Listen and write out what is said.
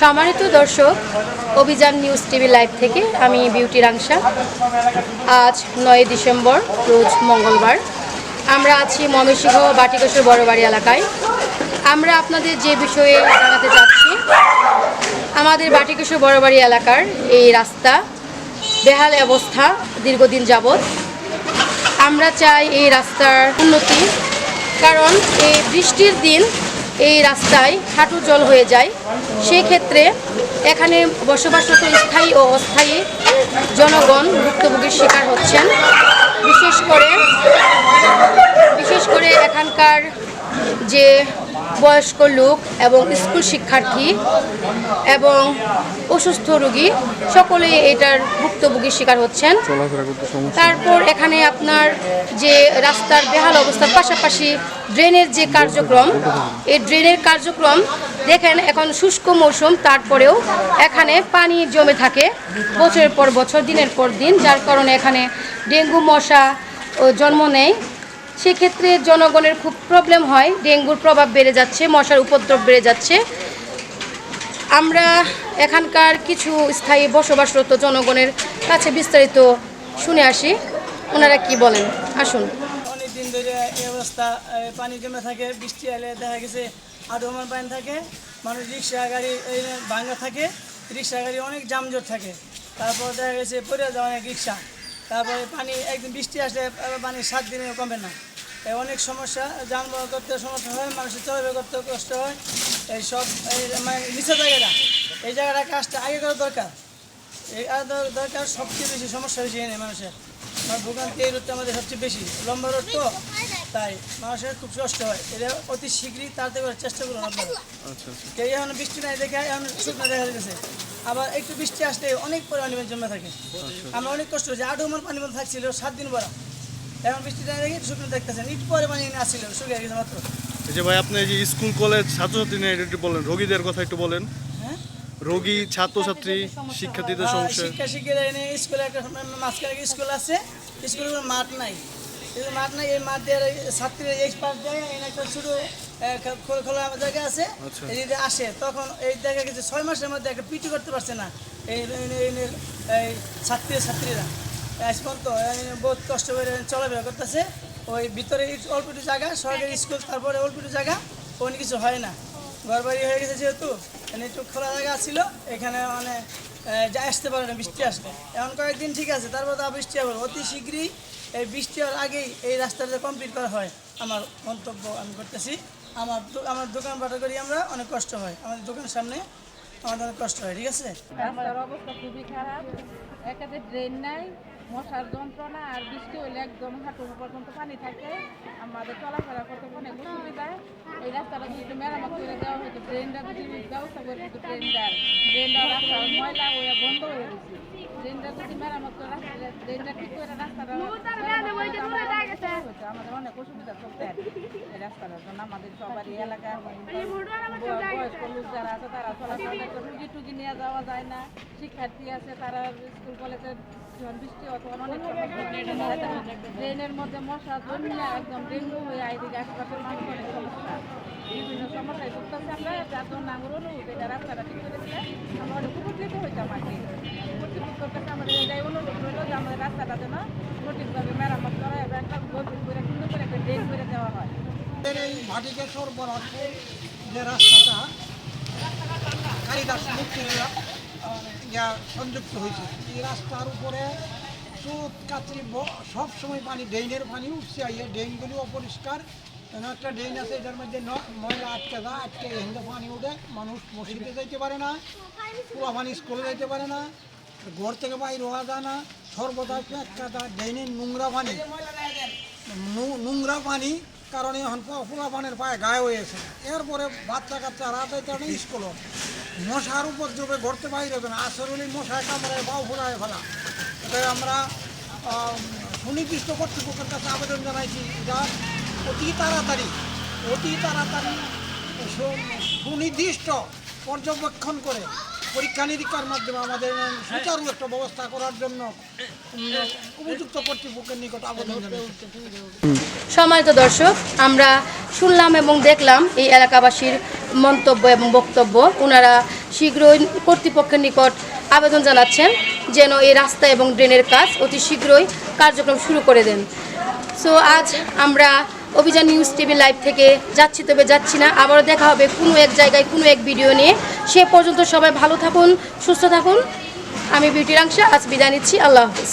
সম্মানিত দর্শক, অভিযান নিউজ টিভি লাইভ থেকে আমি বিউটি রাংসা আজ নয় ডিসেম্বর, রোজ মঙ্গলবার। আমরা আছি ময়মনসিংহ বাটিকোষের বড়বাড়ি এলাকায়। আমরা আপনাদের যে বিষয়ে জানাতে চাচ্ছি, আমাদের বাটিকোষের বড়বাড়ি এলাকার এই রাস্তা, বেহাল অবস্থা দীর্ঘদিন যাবৎ। আমরা চাই এই রাস্তার উন্নতি, কারণ এই বৃষ্টির দিন এই রাস্তায় হাঁটু জল হয়ে যায়। সেই ক্ষেত্রে এখানে বসবাসরত স্থায়ী ও অস্থায়ী জনগণ ভুক্তভোগীর শিকার হচ্ছেন। বিশেষ করে বিশেষ করে এখানকার যে বয়স্ক লোক এবং স্কুল শিক্ষার্থী এবং অসুস্থ রোগী সকলেই এটার ভুক্তভোগীর শিকার হচ্ছেন। তারপর এখানে আপনার যে রাস্তার বেহাল অবস্থার পাশাপাশি ড্রেনের যে কার্যক্রম এই ড্রেনের কার্যক্রম দেখেন এখন শুষ্ক মৌসুম তারপরেও এখানে পানি জমে থাকে বছরের পর বছর দিনের পর দিন যার কারণে এখানে ডেঙ্গু মশা জন্ম নেয়। সেক্ষেত্রে জনগণের খুব প্রবলেম হয়। ডেঙ্গুর প্রভাব বেড়ে যাচ্ছে, মশার উপদ্রব বেড়ে যাচ্ছে। আমরা এখানকার কিছু স্থায়ী বসবাসরত জনগণের কাছে বিস্তারিত শুনে আসি। ওনারা কি বলেন? আসুন। অনেক দিন ধরে এই অবস্থা পানি জমে থাকে, বৃষ্টি এলে দেখা গেছে আধমান পানি থাকে, মানুষ রিক্সা, গাড়ি ভাঙা থাকে, রিক্সা, গাড়ি অনেক জামজট থাকে। তারপর দেখা গেছে পড়ে যাওয়া অনেক রিক্সা। তারপরে পানি একদিন বৃষ্টি আসলে পানি সাত দিনে কমে না। এই অনেক সমস্যা যানবাহন করতে সমস্যা হয় মানুষের চলাফেরা করতে কষ্ট হয়। এই সব এই মানে নিচের জায়গাটা এই জায়গাটা কাজটা আগে করা দরকার। এই দরকার সবচেয়ে বেশি সমস্যা হয়েছে এখানে মানুষের। আমার ভোগান্তি এই রোডটা আমাদের সবচেয়ে বেশি। লম্বা রোড তো তাই মানুষের খুব কষ্ট হয়। এটা অতি শীঘ্রই তাড়াতাড়ি করার চেষ্টা করুন আপনারা। আচ্ছা আচ্ছা। কেউ এখন বৃষ্টি নাই দেখে এখন শুকনো দেখা যাচ্ছে আবার একটু বৃষ্টি আসলে অনেক পরিমাণে জমে থাকে। আমরা অনেক কষ্ট হয়েছে আট আমার পানি মতো থাকছিল সাত দিন পরা। এখন বৃষ্টি দেখে শুকনো দেখতেছেন। একটু পরে পানি আসছিল শুকিয়ে গেছে মাত্র। এই যে ভাই আপনি যে স্কুল কলেজ ছাত্রছাত্রী নিয়ে একটু বলেন। রোগীদের কথা একটু বলেন। হ্যাঁ? রোগী ছাত্রছাত্রী শিক্ষার্থীদের আর সমস্যা। শিক্ষা শিক্ষিত এনে স্কুলে একটা মাঝখানে স্কুল আছে। স্কুলে কোনো মাঠ নাই। মাঠ নাই এই মাঠ দিয়ে ছাত্রীরা এই পাশ যায় এনে একটা ছোটো খোলা খোলা জায়গা আছে আচ্ছা। এই যদি আসে তখন এই দেখা গেছে ছয় মাসের মধ্যে একটা পিটি করতে পারছে না। এই এই- ছাত্রী ছাত্রীরা। পর্যন্ত এই বহুত কষ্ট করে চলাফেরা করতেছে। ওই ভিতরে একটু অল্প একটু জায়গা সরকারি স্কুল তারপরে অল্প একটু জায়গা কোনো কিছু হয় না। ঘর বাড়ি হয়ে গেছে যেহেতু এখানে একটু খোলা জায়গা ছিল এখানে মানে যা আসতে পারে না বৃষ্টি আসলে। এখন কয়েকদিন ঠিক আছে তারপর তো বৃষ্টি হবে অতি শীঘ্রই এই বৃষ্টি হওয়ার আগেই এই রাস্তাটা কমপ্লিট করা হয়। আমার মন্তব্য আমি করতেছি। আমার আমার দোকান বাটা করি আমরা অনেক কষ্ট হয়। আমাদের দোকানের সামনে আমাদের অনেক কষ্ট হয় ঠিক আছে? রাস্তার অবস্থা খুবই খারাপ। একাতে ড্রেন নাই মশার যন্ত্রণা আর বৃষ্টি হলে একদম হাঁটু পর্যন্ত পানি থাকে। আমাদের চলাফেরা করতে অনেক অসুবিধা। এই রাস্তাটা যদি একটু মেরামত করে দেওয়া হতো ড্রেনটা যদি ব্যবস্থা করে দিত ড্রেনটার ড্রেনটা রাস্তার ময়লা হয়ে বন্ধ হয়ে গেছে। ড্রেনটা যদি মেরামত করে রাস্তা ড্রেনটা ঠিক করে রাস্তাটা আমাদের আমাদের অনেক অসুবিধা চলতে আর কি, জন্য আমাদের সবারই এলাকায় বয়স্ক লোক যারা আছে তারা চলাচল রুগী টুগি নিয়ে যাওয়া যায় না। শিক্ষার্থী আছে তারা স্কুল কলেজে যখন বৃষ্টি হয় অনেক ড্রেনের মধ্যে মশা জন্মে একদম ডেঙ্গু হয়ে এদিকে আশেপাশের মানুষ অনেক সমস্যা। বিভিন্ন সমস্যায় ভুগতেছে আমরা যার জন্য অনুরোধ এটা রাস্তাটা ঠিক করে দিলে আমরা অনেক উপকৃত হইতাম আর কি কর্তৃপক্ষের কাছে আমাদের এটাই অনুরোধ রইল যে আমাদের রাস্তাটা যেন সঠিকভাবে মেরামত করা এবং একটা গভীর করে সুন্দর করে একটা ড্রেন করে দেওয়া হয়। আমাদের এই ভাটিকেশ্বর বরাবর যে রাস্তাটা, কালিদাস মুক্তি ইয়া সংযুক্ত হয়েছে। এই রাস্তার উপরে সুত কাতরি সব সময় পানি, ড্রেনের পানি উঠছে, এই ড্রেনগুলি অপরিষ্কার। একটা ড্রেন আছে, এটার মধ্যে ময়লা আটকে যায়, আটকে হিন্দু পানি উঠে, মানুষ মসজিদে যাইতে পারে না পুরো পানি স্কুলে যাইতে পারে না, ঘর থেকে বাইর হওয়া যায় না, সর্বদা একটা ড্রেনের নোংরা পানি। নোংরা পানি কারণে এখন পোলা পানের পায়ে গায়ে হয়েছে এরপরে বাচ্চা কাচ্চা রাত হইতে না স্কুল। মশার উপদ্রবে ঘরতে বাইরে হবে না। আসলে মশায় কামড়ায়, বাউ ফুরায় ফেলা। তাই আমরা সুনির্দিষ্ট কর্তৃপক্ষের কাছে আবেদন জানাইছি যা অতি তাড়াতাড়ি অতি তাড়াতাড়ি সুনির্দিষ্ট পর্যবেক্ষণ করে পরীক্ষা নিরীক্ষার মাধ্যমে আমাদের সুচারু একটা ব্যবস্থা করার জন্য উপযুক্ত কর্তৃপক্ষের নিকট আবেদন সম্মানিত দর্শক, আমরা শুনলাম এবং দেখলাম এই এলাকাবাসীর মন্তব্য এবং বক্তব্য। ওনারা শীঘ্রই কর্তৃপক্ষের নিকট আবেদন জানাচ্ছেন যেন এই রাস্তা এবং ড্রেনের কাজ অতি শীঘ্রই কার্যক্রম শুরু করে দেন। সো আজ আমরা অভিযান নিউজ টিভি লাইভ থেকে যাচ্ছি, তবে যাচ্ছি না। আবারও দেখা হবে কোনো এক জায়গায় কোনো এক ভিডিও নিয়ে। সে পর্যন্ত সবাই ভালো থাকুন, সুস্থ থাকুন। আমি বিউটি রাংশা, আজ বিদায় নিচ্ছি, আল্লাহ হাফিজ।